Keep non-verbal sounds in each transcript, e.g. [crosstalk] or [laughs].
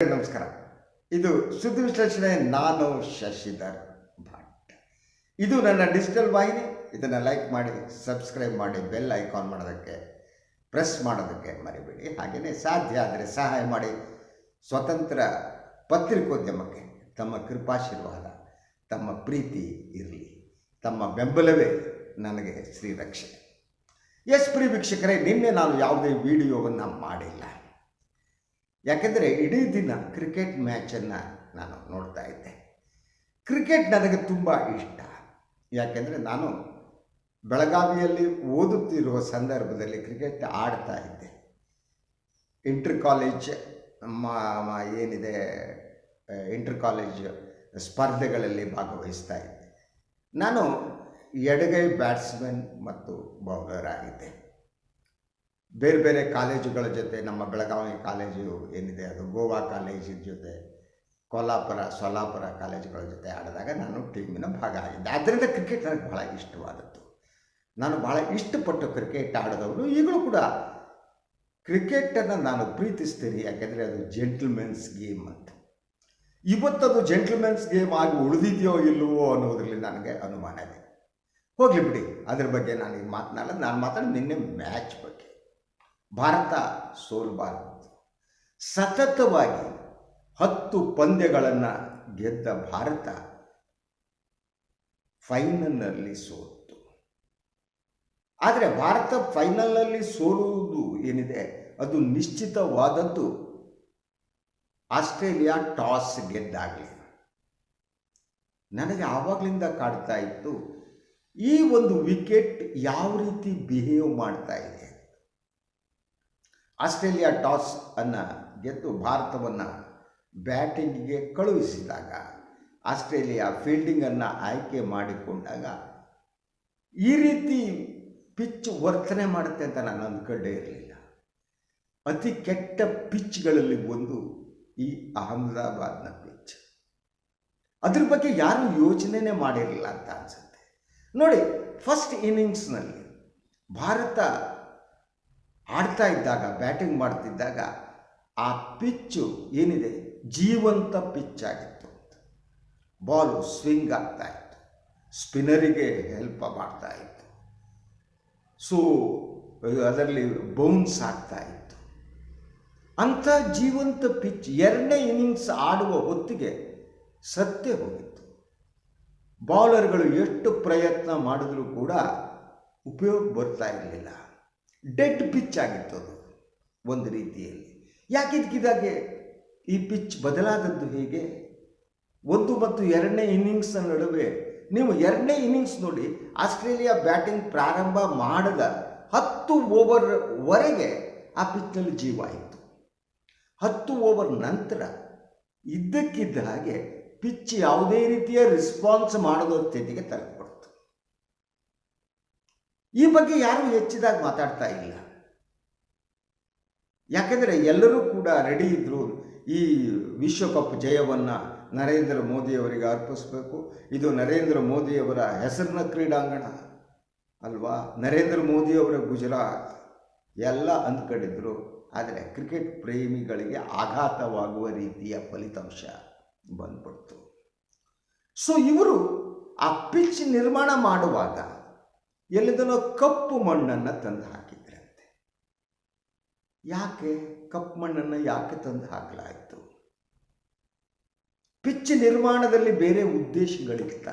ನಮಸ್ಕಾರ. ಇದು ಸುದ್ದಿ ವಿಶ್ಲೇಷಣೆ, ನಾನು ಶಶಿಧರ್ ಭಟ್. ಇದು ನನ್ನ ಡಿಜಿಟಲ್ ವಾಹಿನಿ. ಇದನ್ನು ಲೈಕ್ ಮಾಡಿ ಸಬ್ಸ್ಕ್ರೈಬ್ ಮಾಡಿ ಬೆಲ್ ಐಕಾನ್ ಮಾಡೋದಕ್ಕೆ ಪ್ರೆಸ್ ಮಾಡೋದಕ್ಕೆ ಮರಿಬೇಡಿ. ಹಾಗೆಯೇ ಸಾಧ್ಯ ಆದರೆ ಸಹಾಯ ಮಾಡಿ. ಸ್ವತಂತ್ರ ಪತ್ರಿಕೋದ್ಯಮಕ್ಕೆ ತಮ್ಮ ಕೃಪಾಶೀರ್ವಾದ, ತಮ್ಮ ಪ್ರೀತಿ ಇರಲಿ. ತಮ್ಮ ಬೆಂಬಲವೇ ನನಗೆ ಶ್ರೀರಕ್ಷೆ. ಎಸ್ ಪ್ರಿ ವೀಕ್ಷಕರೇ, ನಿನ್ನೆ ನಾನು ಯಾವುದೇ ವಿಡಿಯೋವನ್ನು ಮಾಡಿಲ್ಲ. ಯಾಕೆಂದರೆ ಇಡೀ ದಿನ ಕ್ರಿಕೆಟ್ ಮ್ಯಾಚನ್ನು ನಾನು ನೋಡ್ತಾ ಇದ್ದೆ. ಕ್ರಿಕೆಟ್ ನನಗೆ ತುಂಬ ಇಷ್ಟ. ಯಾಕೆಂದರೆ ನಾನು ಬೆಳಗಾವಿಯಲ್ಲಿ ಓದುತ್ತಿರುವ ಸಂದರ್ಭದಲ್ಲಿ ಕ್ರಿಕೆಟ್ ಆಡ್ತಾ ಇದ್ದೆ. ಇಂಟರ್ ಕಾಲೇಜ್ ಏನಿದೆ ಇಂಟರ್ ಕಾಲೇಜ್ ಸ್ಪರ್ಧೆಗಳಲ್ಲಿ ಭಾಗವಹಿಸ್ತಾ ಇದ್ದೆ. ನಾನು ಎಡಗೈ ಬ್ಯಾಟ್ಸ್ಮನ್ ಮತ್ತು ಬೌಲರ್ ಆಗಿದ್ದೆ. ಬೇರೆ ಬೇರೆ ಕಾಲೇಜುಗಳ ಜೊತೆ, ನಮ್ಮ ಬೆಳಗಾವಿ ಕಾಲೇಜು ಏನಿದೆ, ಅದು ಗೋವಾ ಕಾಲೇಜಿನ ಜೊತೆ, ಕೊಲ್ಲಾಪುರ, ಸೊಲ್ಲಾಪುರ ಕಾಲೇಜುಗಳ ಜೊತೆ ಆಡಿದಾಗ ನಾನು ಟೀಮಿನ ಭಾಗ ಆಗಿದ್ದೆ. ಆದ್ದರಿಂದ ಕ್ರಿಕೆಟ್ ನನಗೆ ಬಹಳ ಇಷ್ಟವಾದದ್ದು. ನಾನು ಬಹಳ ಇಷ್ಟಪಟ್ಟು ಕ್ರಿಕೆಟ್ ಆಡಿದವರು ಈಗಲೂ ಕೂಡ. ಕ್ರಿಕೆಟನ್ನು ನಾನು ಪ್ರೀತಿಸ್ತೀನಿ, ಯಾಕೆಂದರೆ ಅದು ಜೆಂಟಲ್ಮೆನ್ಸ್ ಗೇಮ್ ಅಂತ. ಇವತ್ತದು ಜೆಂಟಲ್ಮೆನ್ಸ್ ಗೇಮ್ ಆಗಿ ಉಳಿದಿದೆಯೋ ಇಲ್ಲವೋ ಅನ್ನೋದ್ರಲ್ಲಿ ನನಗೆ ಅನುಮಾನ ಇದೆ ಹೋಗಲಿ ಬಿಡಿ, ಅದ್ರ ಬಗ್ಗೆ ನಾನು ಈಗ ಮಾತನಾಡೋದು ನಾನು ಮಾತಾಡಿ ನಿನ್ನೆ ಮ್ಯಾಚ್ ಬಗ್ಗೆ ಭಾರತ ಸೋಲಬಾರದು ಸತತವಾಗಿ ಹತ್ತು ಪಂದ್ಯಗಳನ್ನು ಗೆದ್ದ ಭಾರತ ಫೈನಲ್ನಲ್ಲಿ ಸೋತು. ಆದರೆ ಭಾರತ ಫೈನಲ್ನಲ್ಲಿ ಸೋಲುವುದು ಏನಿದೆ, ಅದು ನಿಶ್ಚಿತವಾದದ್ದು ಆಸ್ಟ್ರೇಲಿಯಾ ಟಾಸ್ ಗೆದ್ದಾಗಲಿ. ನನಗೆ ಆವಾಗಲಿಂದ ಕಾಡ್ತಾ ಇತ್ತು, ಈ ಒಂದು ವಿಕೆಟ್ ಯಾವ ರೀತಿ ಬಿಹೇವ್ ಮಾಡ್ತಾ ಇದೆ? ಆಸ್ಟ್ರೇಲಿಯಾ ಟಾಸ್ ಅನ್ನು ಗೆದ್ದು ಭಾರತವನ್ನು ಬ್ಯಾಟಿಂಗಿಗೆ ಕಳುಹಿಸಿದಾಗ, ಆಸ್ಟ್ರೇಲಿಯಾ ಫೀಲ್ಡಿಂಗನ್ನು ಆಯ್ಕೆ ಮಾಡಿಕೊಂಡಾಗ ಈ ರೀತಿ ಪಿಚ್ ವರ್ತನೆ ಮಾಡುತ್ತೆ ಅಂತ ನಾನು ಅಂದ್ಕೊಂಡೇ ಇರಲಿಲ್ಲ. ಅತಿ ಕೆಟ್ಟ ಪಿಚ್ಗಳಲ್ಲಿ ಒಂದು ಈ ಅಹಮದಾಬಾದ್ನ ಪಿಚ್ ಅದ್ರ ಬಗ್ಗೆ ಯಾರೂ ಯೋಚನೆನೇ ಮಾಡಿರಲಿಲ್ಲ ಅಂತ ಅನಿಸುತ್ತೆ. ನೋಡಿ ಫಸ್ಟ್ ಇನ್ನಿಂಗ್ಸ್ನಲ್ಲಿ ಭಾರತ ಆಡ್ತಾ ಇದ್ದಾಗ, ಬ್ಯಾಟಿಂಗ್ ಮಾಡ್ತಿದ್ದಾಗ ಆ ಪಿಚ್ಚು ಏನಿದೆ? ಜೀವಂತ ಪಿಚ್ ಆಗಿತ್ತು ಬಾಲು ಸ್ವಿಂಗ್ ಆಗ್ತಾ ಇತ್ತು. ಸ್ಪಿನ್ನರಿಗೆ ಹೆಲ್ಪ್ ಮಾಡ್ತಾ ಇತ್ತು. ಸೊ, ಅದರಲ್ಲಿ ಬೌನ್ಸ್ ಆಗ್ತಾ ಇತ್ತು. ಅಂಥ ಜೀವಂತ ಪಿಚ್ ಎರಡನೇ ಇನ್ನಿಂಗ್ಸ್ ಆಡುವ ಹೊತ್ತಿಗೆ ಸತ್ತೇ ಹೋಗಿತ್ತು. ಬೌಲರ್ಗಳು ಎಷ್ಟು ಪ್ರಯತ್ನ ಮಾಡಿದ್ರೂ ಕೂಡ ಉಪಯೋಗ ಬರ್ತಾ ಇರಲಿಲ್ಲ. ಡೆಡ್ ಪಿಚ್ ಆಗಿತ್ತು ಅದು, ಒಂದು ರೀತಿಯಲ್ಲಿ. ಯಾಕಿದ್ಕಿದಾಗೆ ಈ ಪಿಚ್ ಬದಲಾದದ್ದು ಹೇಗೆ? ಒಂದು ಮತ್ತು ಎರಡನೇ ಇನ್ನಿಂಗ್ಸ್ನ ನಡುವೆ, ನೀವು ಎರಡನೇ ಇನ್ನಿಂಗ್ಸ್ ನೋಡಿ, ಆಸ್ಟ್ರೇಲಿಯಾ ಬ್ಯಾಟಿಂಗ್ ಪ್ರಾರಂಭ ಮಾಡದ ಹತ್ತು ಓವರ್ವರೆಗೆ ಆ ಪಿಚ್ನಲ್ಲಿ ಜೀವ ಆಯಿತು. ಹತ್ತು ಓವರ್ ನಂತರ ಇದ್ದಕ್ಕಿದ್ದ ಹಾಗೆ ಪಿಚ್ ಯಾವುದೇ ರೀತಿಯ ರಿಸ್ಪಾನ್ಸ್ ಮಾಡದ ಸ್ಥಿತಿಗೆ ತಲುಪಿಬಿಡ್ತು ಈ ಬಗ್ಗೆ ಯಾರೂ ಹೆಚ್ಚಿದಾಗಿ ಮಾತಾಡ್ತಾ ಇಲ್ಲ. ಯಾಕೆಂದರೆ ಎಲ್ಲರೂ ಕೂಡ ರೆಡಿ ಇದ್ದರು ಈ ವಿಶ್ವಕಪ್ ಜಯವನ್ನು ನರೇಂದ್ರ ಮೋದಿಯವರಿಗೆ ಅರ್ಪಿಸಬೇಕು. ಇದು ನರೇಂದ್ರ ಮೋದಿಯವರ ಹೆಸರಿನ ಕ್ರೀಡಾಂಗಣ ಅಲ್ವಾ? ನರೇಂದ್ರ ಮೋದಿಯವರ ಗುಜರಾತ್. ಎಲ್ಲ ಅಂದ್ಕೊಂಡಿದ್ರು. ಆದರೆ ಕ್ರಿಕೆಟ್ ಪ್ರೇಮಿಗಳಿಗೆ ಆಘಾತವಾಗುವ ರೀತಿಯ ಫಲಿತಾಂಶ ಬಂದ್ಬಿಡ್ತು. ಸೊ ಇವರು ಆ ಪಿಚ್ ನಿರ್ಮಾಣ ಮಾಡುವಾಗ ಎಲ್ಲಿದನೋ ಕಪ್ಪು ಮಣ್ಣನ್ನು ತಂದು ಹಾಕಿದ್ರಂತೆ. ಯಾಕೆ? ಕಪ್ಪು ಮಣ್ಣನ್ನು ಯಾಕೆ ತಂದು ಹಾಕಲಾಯಿತು? ಪಿಚ್ ನಿರ್ಮಾಣದಲ್ಲಿ ಬೇರೆ ಉದ್ದೇಶಗಳಿತ್ತ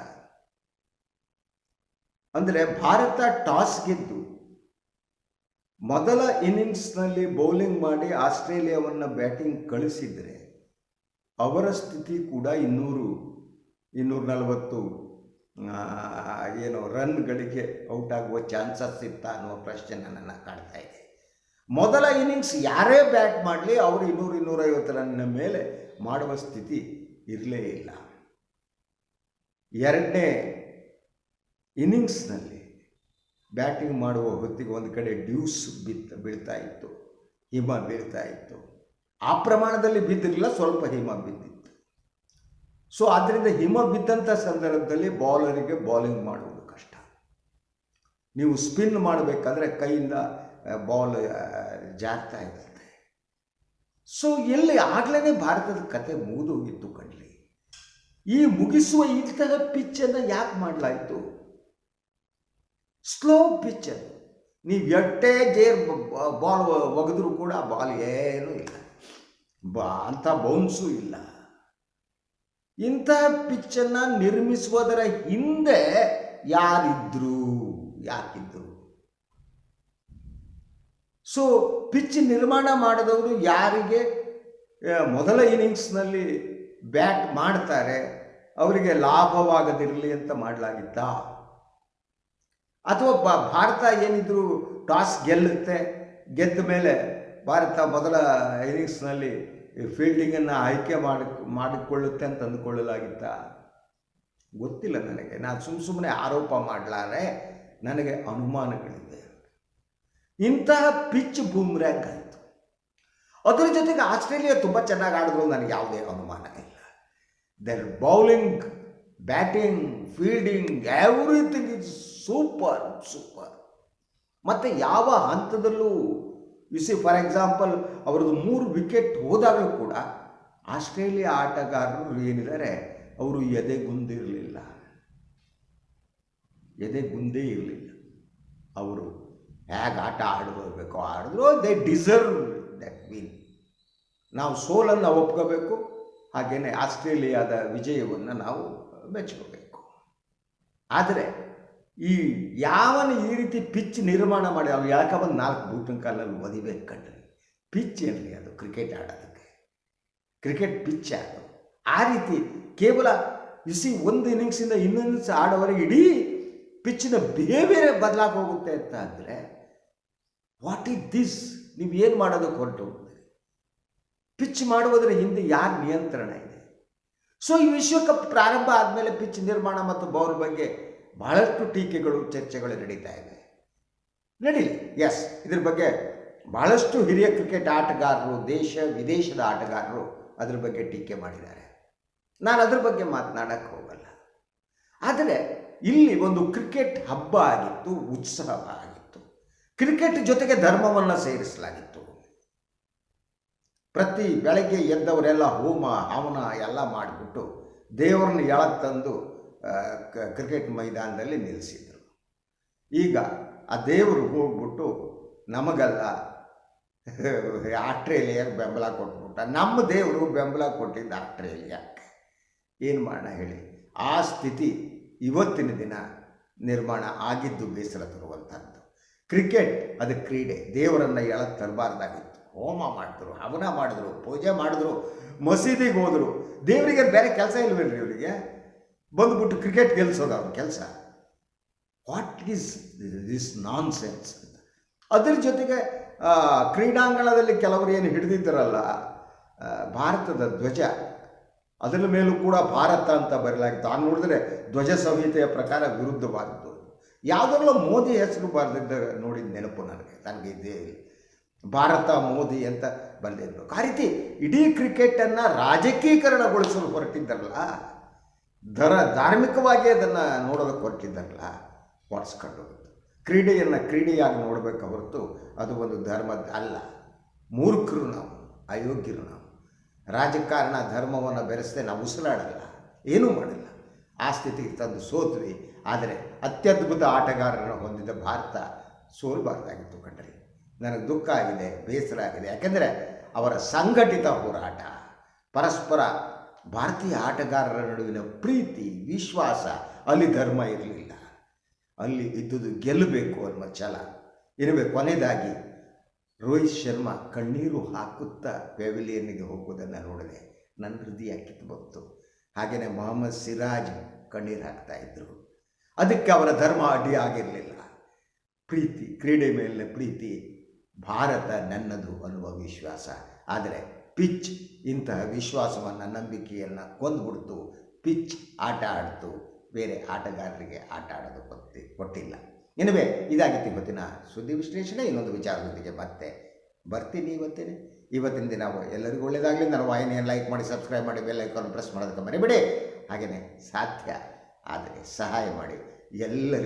ಅಂದರೆ ಭಾರತ ಟಾಸ್ ಗೆದ್ದು ಮೊದಲ ಇನ್ನಿಂಗ್ಸ್ನಲ್ಲಿ ಬೌಲಿಂಗ್ ಮಾಡಿ ಆಸ್ಟ್ರೇಲಿಯಾವನ್ನು ಬ್ಯಾಟಿಂಗ್ ಕಳಿಸಿದರೆ ಅವರ ಸ್ಥಿತಿ ಕೂಡ ಇನ್ನೂರು ಇನ್ನೂರ ನಲವತ್ತು ಏನು ರನ್ಗಳಿಗೆ ಔಟ್ ಆಗುವ ಚಾನ್ಸಸ್ ಇತ್ತ ಅನ್ನೋ ಪ್ರಶ್ನೆ ನನ್ನನ್ನು ಕಾಣ್ತಾ ಇದೆ. ಮೊದಲ ಇನ್ನಿಂಗ್ಸ್ ಯಾರೇ ಬ್ಯಾಟ್ ಮಾಡಲಿ ಅವರು ಇನ್ನೂರು ಇನ್ನೂರೈವತ್ತು ರನ್ನ ಮೇಲೆ ಮಾಡುವ ಸ್ಥಿತಿ ಇರಲೇ ಇಲ್ಲ. ಎರಡನೇ ಇನ್ನಿಂಗ್ಸ್ನಲ್ಲಿ ಬ್ಯಾಟಿಂಗ್ ಮಾಡುವ ಹೊತ್ತಿಗೆ ಒಂದು ಕಡೆ ಡ್ಯೂಸ್ ಬಿತ್ತ ಬೀಳ್ತಾ ಇತ್ತು, ಹಿಮ ಬೀಳ್ತಾ ಇತ್ತು. ಆ ಪ್ರಮಾಣದಲ್ಲಿ ಬಿದ್ದಿರಲಿಲ್ಲ, ಸ್ವಲ್ಪ ಹಿಮ ಬಿದ್ದಿತ್ತು. ಸೊ ಆದ್ದರಿಂದ ಹಿಮ ಬಿದ್ದಂಥ ಸಂದರ್ಭದಲ್ಲಿ ಬಾಲರಿಗೆ ಬೌಲಿಂಗ್ ಮಾಡುವುದು ಕಷ್ಟ. ನೀವು ಸ್ಪಿನ್ ಮಾಡಬೇಕಾದ್ರೆ ಕೈಯಿಂದ ಬಾಲ್ ಜಾರ್ತಾ ಇರುತ್ತೆ. ಸೊ ಎಲ್ಲಿ ಆಗಲೇ ಭಾರತದ ಕತೆ ಮುಗಿದು ಹೋಗಿತ್ತು ಕಣ್ಲಿ ಈ ಮುಗಿಸುವ ಇಂತಹ ಪಿಚ್ಚನ್ನು ಯಾಕೆ ಮಾಡಲಾಯಿತು? ಸ್ಲೋ ಪಿಚ್ ಅದು ನೀವು ಎಟ್ಟೇ ಜೇರ್ ಬಾಲ್ ಒಗೆದ್ರೂ ಕೂಡ ಬಾಲ್ ಏನೂ ಇಲ್ಲ. ಬಾ ಅಂಥ ಬೌನ್ಸು ಇಲ್ಲ. ಇಂಥ ಪಿಚ್ಚನ್ನು ನಿರ್ಮಿಸುವುದರ ಹಿಂದೆ ಯಾರಿದ್ರು? ಯಾಕಿದ್ರು ಸೊ ಪಿಚ್ ನಿರ್ಮಾಣ ಮಾಡಿದವರು ಯಾರಿಗೆ? ಮೊದಲ ಇನ್ನಿಂಗ್ಸ್ನಲ್ಲಿ ಬ್ಯಾಟ್ ಮಾಡ್ತಾರೆ, ಅವರಿಗೆ ಲಾಭವಾಗದಿರಲಿ ಅಂತ ಮಾಡಲಾಗಿದ್ದ. ಅಥವಾ ಭಾರತ ಏನಿದ್ರು ಟಾಸ್ ಗೆಲ್ಲುತ್ತೆ, ಗೆದ್ದ ಮೇಲೆ ಭಾರತ ಮೊದಲ ಇನ್ನಿಂಗ್ಸ್ನಲ್ಲಿ ಫೀಲ್ಡಿಂಗನ್ನು ಆಯ್ಕೆ ಮಾಡಿ, ಮಾಡಿಕೊಳ್ಳುತ್ತೆ ಅಂತ ಅಂದುಕೊಳ್ಳಲಾಗಿತ್ತ? ಗೊತ್ತಿಲ್ಲ ನನಗೆ. ನಾನು ಸುಮ್ಮ ಸುಮ್ಮನೆ ಆರೋಪ ಮಾಡಲಾರೆ, ನನಗೆ ಅನುಮಾನಗಳಿದೆ. ಇಂತಹ ಪಿಚ್ ಬೂಮ್ರ್ಯಾಂಗ್ ಆಯಿತು. ಅದರ ಜೊತೆಗೆ ಆಸ್ಟ್ರೇಲಿಯಾ ತುಂಬ ಚೆನ್ನಾಗಿ ಆಡಿದ್ರು ನನಗೆ ಯಾವುದೇ ಅನುಮಾನ ಇಲ್ಲ. Their bowling batting fielding everything is super super ಮತ್ತು ಯಾವ ಹಂತದಲ್ಲೂ ಸಿ ಫಾರ್ ಎಕ್ಸಾಂಪಲ್ ಅವ್ರದ್ದು ಮೂರು ವಿಕೆಟ್ ಹೋದಾಗಲೂ ಕೂಡ ಆಸ್ಟ್ರೇಲಿಯಾ ಆಟಗಾರರು ಏನಿದ್ದಾರೆ? ಅವರು ಎದೆಗುಂದಿರಲಿಲ್ಲ ಎದೆಗುಂದೇ ಇರಲಿಲ್ಲ. ಅವರು ಹೇಗೆ ಆಟ ಆಡಬೇಕೋ ಆಡಿದ್ರು ದೇ ಡಿಸರ್ವ್ ದಟ್ ಮೀನ್ ನಾವು ಸೋಲನ್ನು ಒಪ್ಕೋಬೇಕು. ಹಾಗೆಯೇ ಆಸ್ಟ್ರೇಲಿಯಾದ ವಿಜಯವನ್ನು ನಾವು ಮೆಚ್ಕೋಬೇಕು ಆದರೆ ಈ ಯಾವನ ಈ ರೀತಿ ಪಿಚ್ ನಿರ್ಮಾಣ ಮಾಡಿ, ಅವ್ರು ಯಾಕೆ ಬಂದು ನಾಲ್ಕು ಬೂಟಿನ ಕಾಲಲ್ಲಿ ಒದಿಬೇಕು ಕಣ್ರಿ ಪಿಚ್ ಇರಲಿ ಅದು, ಕ್ರಿಕೆಟ್ ಆಡೋದಕ್ಕೆ. ಕ್ರಿಕೆಟ್ ಪಿಚ್ ಅದು ಆ ರೀತಿ ಕೇವಲ ಇಸಿ ಒಂದು ಇನ್ನಿಂಗ್ಸಿಂದ ಇನ್ನೊಂದು ಆಡೋವರೆಗೆ ಇಡೀ ಪಿಚ್ಚಿನ ಬಿಹೇವಿಯರೇ ಬದಲಾಗಿ ಹೋಗುತ್ತೆ ಅಂತ ಅಂದರೆ ವಾಟ್ ಈಸ್ ದಿಸ್ ನೀವು ಏನು ಮಾಡೋದಕ್ಕೆ ಹೊರಟು ಪಿಚ್ ಮಾಡುವುದರ ಹಿಂದೆ ಯಾರ ನಿಯಂತ್ರಣ ಇದೆ? ಸೊ ಈ ವಿಶ್ವಕಪ್ ಪ್ರಾರಂಭ ಆದಮೇಲೆ ಪಿಚ್ ನಿರ್ಮಾಣ ಮತ್ತು ಬೌಲ್ ಬಗ್ಗೆ ಬಹಳಷ್ಟು ಟೀಕೆಗಳು, ಚರ್ಚೆಗಳು ನಡೀತಾ ಇವೆ ನಡೀಲಿ ಎಸ್ ಇದ್ರ ಬಗ್ಗೆ ಬಹಳಷ್ಟು ಹಿರಿಯ ಕ್ರಿಕೆಟ್ ಆಟಗಾರರು, ದೇಶ, ವಿದೇಶದ ಆಟಗಾರರು ಅದ್ರ ಬಗ್ಗೆ ಟೀಕೆ ಮಾಡಿದ್ದಾರೆ. ನಾನು ಅದ್ರ ಬಗ್ಗೆ ಮಾತನಾಡಕ್ಕೆ ಹೋಗಲ್ಲ. ಆದರೆ ಇಲ್ಲಿ ಒಂದು ಕ್ರಿಕೆಟ್ ಹಬ್ಬ ಆಗಿತ್ತು, ಉತ್ಸವ ಆಗಿತ್ತು. ಕ್ರಿಕೆಟ್ ಜೊತೆಗೆ ಧರ್ಮವನ್ನು ಸೇರಿಸಲಾಗಿತ್ತು. ಪ್ರತಿ ಬೆಳಗ್ಗೆ ಎದ್ದವರೆಲ್ಲ ಹೋಮ, ಹವನ ಎಲ್ಲ ಮಾಡಿಬಿಟ್ಟು ದೇವರನ್ನ ಎಳಕ್ಕೆ ತಂದು ಕ್ರಿಕೆಟ್ ಮೈದಾನದಲ್ಲಿ ನಿಲ್ಲಿಸಿದರು. ಈಗ ಆ ದೇವರು ಹೋಗ್ಬಿಟ್ಟು ನಮಗಲ್ಲ [laughs] ಆಸ್ಟ್ರೇಲಿಯಾಗೆ ಬೆಂಬಲ ಕೊಟ್ಬಿಟ್ಟ. ನಮ್ಮ ದೇವರು ಬೆಂಬಲ ಕೊಟ್ಟಿದ್ದ ಆಸ್ಟ್ರೇಲಿಯಾಕ್ಕೆ ಏನು ಮಾಡೋಣ ಹೇಳಿ? ಆ ಸ್ಥಿತಿ ಇವತ್ತಿನ ದಿನ ನಿರ್ಮಾಣ ಆಗಿದ್ದು ಬೇಸರ ತರುವಂಥದ್ದು ಕ್ರಿಕೆಟ್ ಅದು ಕ್ರೀಡೆ. ದೇವರನ್ನು ಎಳಕ್ಕೆ ತರಬಾರ್ದಾಗಿತ್ತು. ಹೋಮ ಮಾಡಿದ್ರು, ಹವನ ಮಾಡಿದ್ರು, ಪೂಜೆ ಮಾಡಿದ್ರು, ಮಸೀದಿಗೆ ಹೋದರು. ದೇವರಿಗೆ ಬೇರೆ ಕೆಲಸ ಇಲ್ವೇನ್ರಿ ಇವರಿಗೆ? ಬಂದ್ಬಿಟ್ಟು ಕ್ರಿಕೆಟ್ ಗೆಲ್ಸೋದು ಅವ್ರ ಕೆಲಸ. What is this nonsense ಅದ್ರ ಜೊತೆಗೆ ಕ್ರೀಡಾಂಗಣದಲ್ಲಿ ಕೆಲವರು ಏನು ಹಿಡಿದಿದ್ದರಲ್ಲ ಭಾರತದ ಧ್ವಜ. ಅದರ ಮೇಲೂ ಕೂಡ ಭಾರತ ಅಂತ ಬರಲಾಗಿತ್ತು ಆ ನೋಡಿದ್ರೆ ಧ್ವಜ ಸಂಹಿತೆಯ ಪ್ರಕಾರ ವಿರುದ್ಧವಾದದ್ದು. ಯಾವುದರಲ್ಲೂ ಮೋದಿ ಹೆಸರು ಬರೆದಿದ್ದ ನೋಡಿದ ನೆನಪು ನನಗೆ ನನಗೆ ಇದೇ. ಭಾರತ ಮೋದಿ ಅಂತ ಬಂದಿರಬೇಕು ಆ ರೀತಿ ಇಡೀ ಕ್ರಿಕೆಟನ್ನು ರಾಜಕೀಕರಣಗೊಳಿಸಲು ಹೊರಟಿದ್ದಾರಲ್ಲ. ದರ ಧಾರ್ಮಿಕವಾಗಿ ಅದನ್ನು ನೋಡೋದಕ್ಕೆ ಹೊರಟಿದ್ದಾರಲ್ಲ? ಒಡ್ಸ್ಕೊಂಡು ಕ್ರೀಡೆಯನ್ನು ಕ್ರೀಡೆಯಾಗಿ ನೋಡಬೇಕು ಹೊರತು ಅದು ಒಂದು ಧರ್ಮದ ಅಲ್ಲ. ಮೂರ್ಖರು ನಾವು, ಅಯೋಗ್ಯರು ನಾವು. ರಾಜಕಾರಣ ಧರ್ಮವನ್ನು ಬೆರೆಸದೆ ನಾವು ಉಸಿರಾಡಲ್ಲ, ಏನೂ ಮಾಡಲ್ಲ. ಆ ಸ್ಥಿತಿಗೆ ತಂದು ಸೋತ್ವಿ. ಆದರೆ ಅತ್ಯದ್ಭುತ ಆಟಗಾರರನ್ನು ಹೊಂದಿದ ಭಾರತ ಸೋಲ್ಬಾರ್ದಾಗಿತ್ತು ಕಂಡ್ರಿ ನನಗೆ ದುಃಖ ಆಗಿದೆ, ಬೇಸರ ಆಗಿದೆ. ಯಾಕೆಂದರೆ ಅವರ ಸಂಘಟಿತ ಹೋರಾಟ, ಪರಸ್ಪರ ಭಾರತೀಯ ಆಟಗಾರರ ನಡುವಿನ ಪ್ರೀತಿ, ವಿಶ್ವಾಸ, ಅಲ್ಲಿ ಧರ್ಮ ಇರಲಿಲ್ಲ. ಅಲ್ಲಿ ಇದ್ದುದು ಗೆಲ್ಲಬೇಕು ಅನ್ನೋ ಛಲ ಇರಬೇಕು. ಕೊನೆಯದಾಗಿ ರೋಹಿತ್ ಶರ್ಮಾ ಕಣ್ಣೀರು ಹಾಕುತ್ತಾ ಪೆವಿಲಿಯನ್ನಿಗೆ ಹೋಗೋದನ್ನು ನೋಡಿದೆ. ನನ್ನ ಹೃದಯ ಕಿತ್ತು ಬಂತು. ಹಾಗೆಯೇ ಮೊಹಮ್ಮದ್ ಸಿರಾಜ್ ಕಣ್ಣೀರು ಹಾಕ್ತಾ ಇದ್ದರು ಅದಕ್ಕೆ ಅವರ ಧರ್ಮ ಅಡ್ಡಿ ಆಗಿರಲಿಲ್ಲ. ಪ್ರೀತಿ, ಕ್ರೀಡೆ ಮೇಲಿನ ಪ್ರೀತಿ ಭಾರತ ನನ್ನದು ಅನ್ನುವ ವಿಶ್ವಾಸ. ಆದರೆ ಪಿಚ್ ಇಂತಹ ವಿಶ್ವಾಸವನ್ನು, ನಂಬಿಕೆಯನ್ನು ಕೊಂದುಬಿಡ್ತು. ಪಿಚ್ ಆಟ ಆಡ್ತು. ಬೇರೆ ಆಟಗಾರರಿಗೆ ಆಟ ಆಡೋದು ಕೊಟ್ಟಿ ಕೊಟ್ಟಿಲ್ಲ ಎನಿವೆ, ಇದಾಗಿತ್ತು ಇವತ್ತಿನ ಸುದ್ದಿ ವಿಶ್ಲೇಷಣೆ. ಇನ್ನೊಂದು ವಿಚಾರದೊಂದಿಗೆ ಮತ್ತೆ ಬರ್ತೀನಿ ಇವತ್ತೇನೆ. ಇವತ್ತಿನ ದಿನ ಎಲ್ಲರಿಗೂ ಒಳ್ಳೆಯದಾಗಲಿ ನಾನು ವಾಹಿನಿಯನ್ನು ಲೈಕ್ ಮಾಡಿ, ಸಬ್ಸ್ಕ್ರೈಬ್ ಮಾಡಿ, ಬೆಲ್ ಐಕಾನ್ ಪ್ರೆಸ್ ಮಾಡೋದಕ್ಕೆ ಮರಿಬೇಡಿ. ಹಾಗೆಯೇ ಸಾಧ್ಯ ಆದರೆ ಸಹಾಯ ಮಾಡಿ. ಎಲ್ಲರಿಗೂ